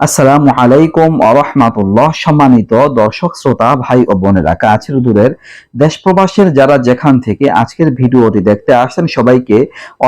আসসালামু আলাইকুম আরহামাতুল্লাহ সম্মানিত দর্শক, শ্রোতা, ভাই ও বোনেরা, কাছের দূরের দেশ প্রবাসের যারা যেখান থেকে আজকের ভিডিওটি দেখতে আসছেন, সবাইকে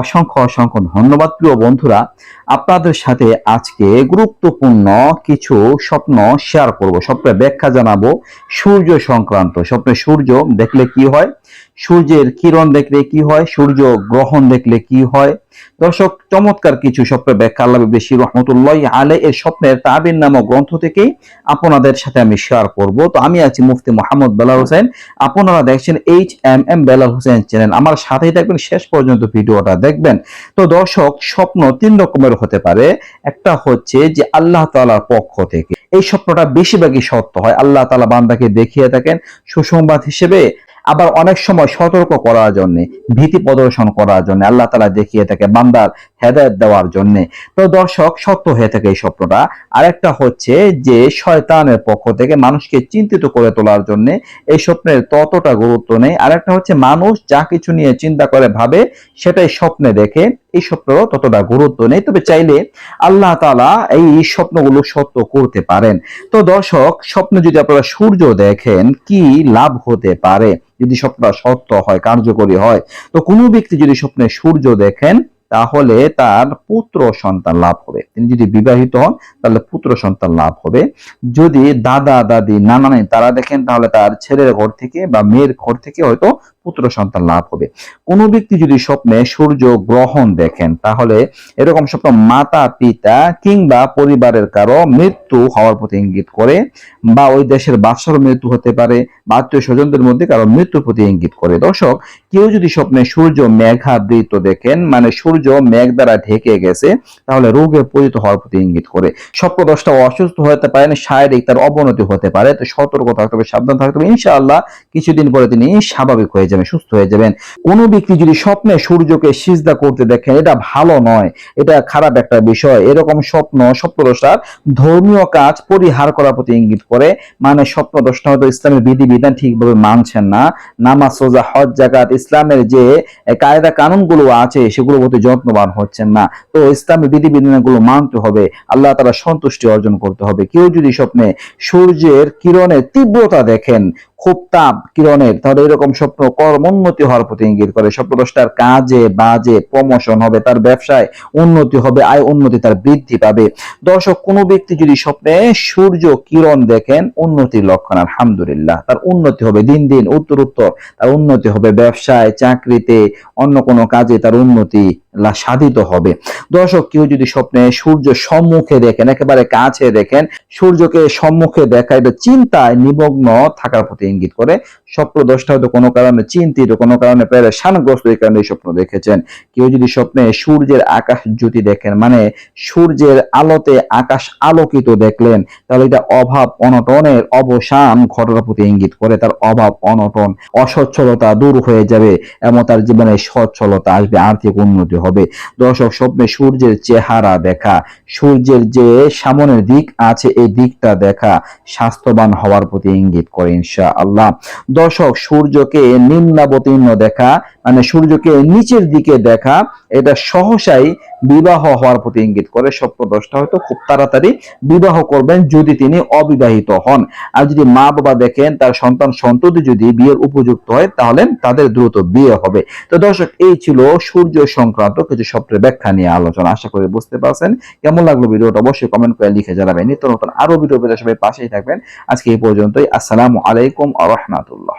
অসংখ্য অসংখ্য ধন্যবাদ। প্রিয় বন্ধুরা আপনাদের সাথে আজকে গুরুত্বপূর্ণ কিছু স্বপ্ন শেয়ার করব। স্বপ্নের ব্যাখ্যা জানাব। সূর্য সংক্রান্ত স্বপ্নে সূর্য দেখলে কি হয়? সূর্যের কিরণ দেখলে কি হয়? সূর্য গ্রহণ দেখলে কি হয়? দর্শক, চমৎকার কিছু স্বপ্নের ব্যাখ্যা আল্লাহ বেশি রহমতুল্লাহ আলে এর স্বপ্নের তাবির নামক গ্রন্থ থেকেই আপনাদের সাথে আমি শেয়ার করব। তো আমি আছি মুফতি মোহাম্মদ বেলাল হোসেন। আপনারা দেখছেন H M M Belal Hossain channel. আমার সাথেই থাকবেন। শেষ পর্যন্ত ভিডিওটা দেখবেন। তো দর্শক, স্বপ্ন তিন রকমের হতে পারে, একটা হচ্ছে যে আল্লাহ তালার পক্ষ থেকে। এই স্বপ্নটা বেশিরভাগই সত্য হয়। আল্লাহ তালা বান্দাকে দেখিয়ে থাকেন সুসংবাদ হিসেবে। আবার অনেক সময় সতর্ক করার জন্য, ভীতি প্রদর্শন করার জন্য আল্লাহ তালা দেখিয়ে থাকে বান্দার হেদায়ত দেওয়ার জন্য। তো দর্শক, সত্য হয়ে থাকে এই স্বপ্নটা। আরেকটা হচ্ছে যে, শয়তানের পক্ষ থেকে মানুষকে চিন্তিত করে তোলার জন্য এই স্বপ্নের ততটা গুরুত্ব নেই। আরেকটা হচ্ছে, মানুষ যা কিছু নিয়ে চিন্তা করে, ভাবে, সেটাই স্বপ্নে দেখে। এই স্বপ্নেরও ততটা গুরুত্ব নেই। তবে চাইলে আল্লাহ তালা এই স্বপ্নগুলো সত্য করতে পারেন। তো দর্শক, স্বপ্নে যদি আপনারা সূর্য দেখেন, কি লাভ হতে পারে? যদি স্বপ্নটা সত্য হয়, কার্যকরী হয়, তো কোনো ব্যক্তি যদি স্বপ্নে সূর্য দেখেন তাহলে তার পুত্র সন্তান লাভ হবে। তিনি যদি বিবাহিত হন, তাহলে পুত্র সন্তান লাভ হবে। যদি দাদা, দাদি, নানা, নানি, তারা দেখেন, তাহলে তার ছেলের ঘর থেকে বা মেয়ের ঘর থেকে হয়তো পুত্র সন্তান লাভ হবে। কোনো ব্যক্তি যদি স্বপ্নে সূর্য গ্রহণ দেখেন, তাহলে এরকম স্বপ্ন মাতা, পিতা কিংবা পরিবারের কারও মৃত্যু হওয়ার প্রতি ইঙ্গিত করে বা ওই দেশের বাদশার মৃত্যু হতে পারে বা আত্মীয় স্বজনদের মধ্যে কারও মৃত্যুর প্রতি ইঙ্গিত করে। দর্শক, কেউ যদি স্বপ্নে সূর্য মেঘাবৃত দেখেন মানে সূর্য মেঘ দ্বারা ঢেকে গেছে, তাহলে রোগে পরিচিত হওয়ার প্রতি ইঙ্গিত করে। স্বপ্ন দশটা অসুস্থ হতে পারেন, শারীরিক তার অবনতি হতে পারে, তো সতর্ক থাকতে হবে, সাবধান থাকতে হবে। ইনশাআল্লাহ, কিছুদিন পরে তিনি স্বাভাবিক হয়ে যাবেন সুস্থ হয়ে যাবেন। কোনো ব্যক্তি যদি স্বপ্নে সূর্যকে সিজদা করতে দেখেন, এটা ভালো নয়। এটা খারাপ একটা বিষয়। এরকম স্বপ্ন স্বপ্নদশার ধর্মীয় কাজ পরিহার করার প্রতি ইঙ্গিত করে। মানে স্বপ্নদশটা হয়তো ইসলামের বিধি বিধান ঠিকভাবে মানছেন না। নামাজ, সোজা, হজ জাকাত ইসলামের যে কায়দা কানুনগুলো আছে সেগুলো প্রতি যত্নবান হচ্ছেন না। তো ইসলামের বিধি বিধানগুলো মানতে হবে। আল্লাহ তারা সন্তুষ্টি অর্জন করতে হবে। কেউ যদি স্বপ্নে সূর্যের কিরণের তীব্রতা দেখেন খুব তাপ কিরণের। তাহলে এরকম স্বপ্ন কর্মোন্নতি হওয়ার প্রতি ইঙ্গিত করে। স্বপ্নদশটার কাজে বাজে প্রমোশন হবে তার ব্যবসায়, উন্নতি হবে, আয় উন্নতি তার বৃদ্ধি পাবে। দর্শক, কোনো ব্যক্তি যদি স্বপ্নে সূর্য, কিরণ দেখেন, উন্নতির লক্ষণ আলহামদুলিল্লাহ। তার উন্নতি হবে দিন দিন, উত্তর উত্তর। তার উন্নতি হবে ব্যবসায়, চাকরিতে, অন্য কোনো কাজে তার উন্নতি সাধিত হবে। দর্শক, কেউ যদি স্বপ্নে সূর্য সম্মুখে দেখেন, একেবারে কাছে দেখেন, সূর্যকে সম্মুখে দেখা, এটা চিন্তায় নিমগ্ন থাকার প্রতি ইঙ্গিত করে। স্বপ্ন দশটা হয়তো কোনো কারণে চিন্তিত, কোনো কারণে পেরেশানগ্রস্ত এই কারণে এই স্বপ্ন দেখেছেন। কেউ যদি স্বপ্নে সূর্যের আকাশ জ্যোতি দেখেন মানে সূর্যের আলোতে আকাশ আলোকিত দেখলেন, তাহলে এটা অভাব অনটনের অবসান ঘটনার প্রতি ইঙ্গিত করে। তার অভাব অনটন, অসচ্ছলতা দূর হয়ে যাবে, এবং তার জীবনে সচ্ছলতা আসবে, আর্থিক উন্নতি হবে। দর্শক, স্বপ্নে সূর্যের চেহারা দেখা, সূর্যের যে সামনের দিক আছে, এই দিকটা দেখা, স্বাস্থ্যবান হওয়ার প্রতি ইঙ্গিত করে ইনশা আল্লাহ দর্শক, সূর্যকে নিম্নাবতীর্ণ দেখা মানে সূর্যকে নিচের দিকে দেখা, এটা সহসাই বিবাহ হওয়ার প্রতি ইঙ্গিত করে। স্বপ্ন দশটা হয়তো খুব তাড়াতাড়ি বিবাহ করবেন যদি তিনি অবিবাহিত হন। আর যদি মা বাবা দেখেন, তার সন্তান সন্ততি যদি বিয়ের উপযুক্ত হয়, তাহলে তাদের দ্রুত বিয়ে হবে। তো দর্শক, এই ছিল সূর্য সংক্রান্ত কিছু স্বপ্নের ব্যাখ্যা নিয়ে আলোচনা। আশা করি বুঝতে পারছেন। কেমন লাগল ভিডিওটা অবশ্যই কমেন্ট করে লিখে জানাবেন। নিত্য নতুন আরও ভিডিও পেতে সবাই পাশেই থাকবেন। আজকে এই পর্যন্তই। আসসালামু আলাইকুম আ রহমাতুল্লাহ।